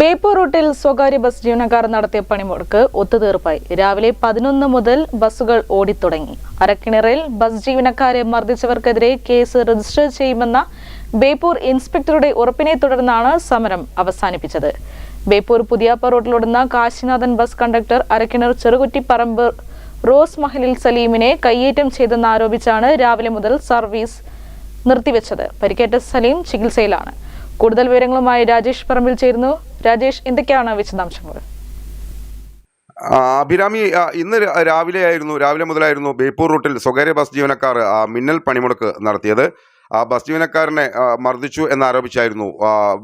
ബേപ്പൂർ റൂട്ടിൽ സ്വകാര്യ ബസ് ജീവനക്കാർ നടത്തിയ പണിമുടക്ക് ഒത്തുതീർപ്പായി. രാവിലെ പതിനൊന്ന് മുതൽ ബസ്സുകൾ ഓടിത്തുടങ്ങി. അരക്കിണറിൽ ബസ് ജീവനക്കാരെ മർദ്ദിച്ചവർക്കെതിരെ കേസ് രജിസ്റ്റർ ചെയ്യുമെന്ന ബേപ്പൂർ ഇൻസ്പെക്ടറുടെ ഉറപ്പിനെ തുടർന്നാണ് സമരം അവസാനിപ്പിച്ചത്. Beypore Puthiyappa റോഡിലോടുന്ന Kashinathan bus conductor Arakkinar Cherukuttiparamba Rose മഹലിൽ സലീമിനെ കയ്യേറ്റം ചെയ്തെന്നാരോപിച്ചാണ് രാവിലെ മുതൽ സർവീസ് നിർത്തിവെച്ചത്. പരിക്കേറ്റ സലീം ചികിത്സയിലാണ്. കൂടുതൽ വിവരങ്ങളുമായി രാജേഷ് പറമ്പിൽ ചേരുന്നു. രാജേഷ് എന്തൊക്കെയാണ് വിശദാംശങ്ങൾ? അഭിരാമി ഇന്ന് രാവിലെ ആയിരുന്നു രാവിലെ മുതലായിരുന്നു ബേപ്പൂർ റൂട്ടിൽ സ്വകാര്യ ബസ് ജീവനക്കാർ മിന്നൽ പണിമുടക്ക് നടത്തിയത്. ആ ബസ് ജീവനക്കാരനെ മർദ്ദിച്ചു എന്നാരോപിച്ചായിരുന്നു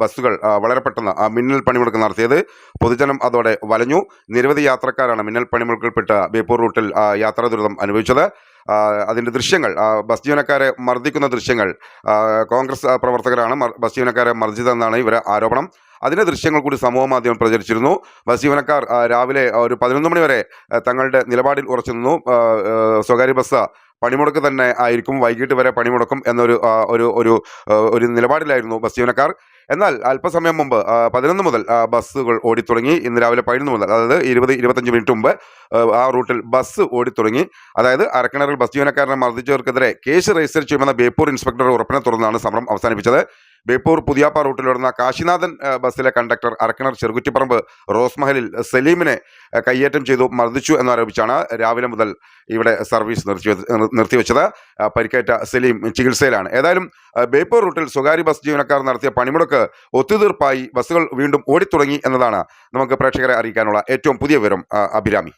ബസ്സുകൾ വളരെ പെട്ടെന്ന് മിന്നൽ പണിമുടക്ക് നടത്തിയത്. പൊതുജനം അതോടെ വലഞ്ഞു. നിരവധി യാത്രക്കാരാണ് മിന്നൽ പണിമുടക്കിൽപ്പെട്ട ബേപ്പൂർ റൂട്ടിൽ യാത്രാ ദുരിതം അനുഭവിച്ചത്. അതിന്റെ ദൃശ്യങ്ങൾ ബസ് ജീവനക്കാരെ മർദ്ദിക്കുന്ന ദൃശ്യങ്ങൾ കോൺഗ്രസ് പ്രവർത്തകരാണ് ബസ് ജീവനക്കാരെ മർദ്ദിച്ചതെന്നാണ് ഇവരെ ആരോപണം. അതിന്റെ ദൃശ്യങ്ങൾ കൂടി സമൂഹ മാധ്യമം പ്രചരിച്ചിരുന്നു. ബസ് ജീവനക്കാർ രാവിലെ ഒരു പതിനൊന്ന് മണി വരെ തങ്ങളുടെ നിലപാടിൽ ഉറച്ചു നിന്നു. സ്വകാര്യ ബസ് പണിമുടക്ക് തന്നെ ആയിരിക്കും വൈകിട്ട് വരെ പണിമുടക്കും എന്നൊരു ഒരു ഒരു ഒരു നിലപാടിലായിരുന്നു ബസ് ജീവനക്കാർ. എന്നാൽ അല്പസമയം മുമ്പ് പതിനൊന്ന് മുതൽ ബസ്സുകൾ ഓടിത്തുടങ്ങി. ഇന്ന് രാവിലെ പതിനൊന്ന് മുതൽ അതായത് ഇരുപത് ഇരുപത്തഞ്ച് മിനിറ്റ് മുമ്പ് ആ റൂട്ടിൽ ബസ് ഓടിത്തുടങ്ങി. അതായത് അരക്കിണറിൽ ബസ് ജീവനക്കാരനെ മർദ്ദിച്ചവർക്കെതിരെ കേസ് രജിസ്റ്റർ ചെയ്യുമെന്ന ബേപ്പൂർ ഇൻസ്പെക്ടറുടെ ഉറപ്പിനെ തുടർന്നാണ് സമരം അവസാനിപ്പിച്ചത്. ബേപ്പൂർ പുതിയാപ്പ റൂട്ടിലോടുന്ന കാശിനാഥൻ ബസ്സിലെ കണ്ടക്ടർ അരക്കണർ ചെറുകുറ്റിപ്പറമ്പ് റോസ്മഹലിൽ സലീമിനെ കയ്യേറ്റം ചെയ്തു മർദ്ദിച്ചു എന്നാരോപിച്ചാണ് രാവിലെ മുതൽ ഇവിടെ സർവീസ് നിർത്തി നിർത്തിവെച്ചത്. പരിക്കേറ്റ സലീം ചികിത്സയിലാണ്. ഏതായാലും ബേപ്പൂർ റൂട്ടിൽ സ്വകാര്യ ബസ് ജീവനക്കാർ നടത്തിയ പണിമുടക്ക് ഒത്തുതീർപ്പായി ബസ്സുകൾ വീണ്ടും ഓടിത്തുടങ്ങി എന്നതാണ് നമുക്ക് പ്രേക്ഷകരെ അറിയിക്കാനുള്ള ഏറ്റവും പുതിയ വിവരം അഭിരാമി.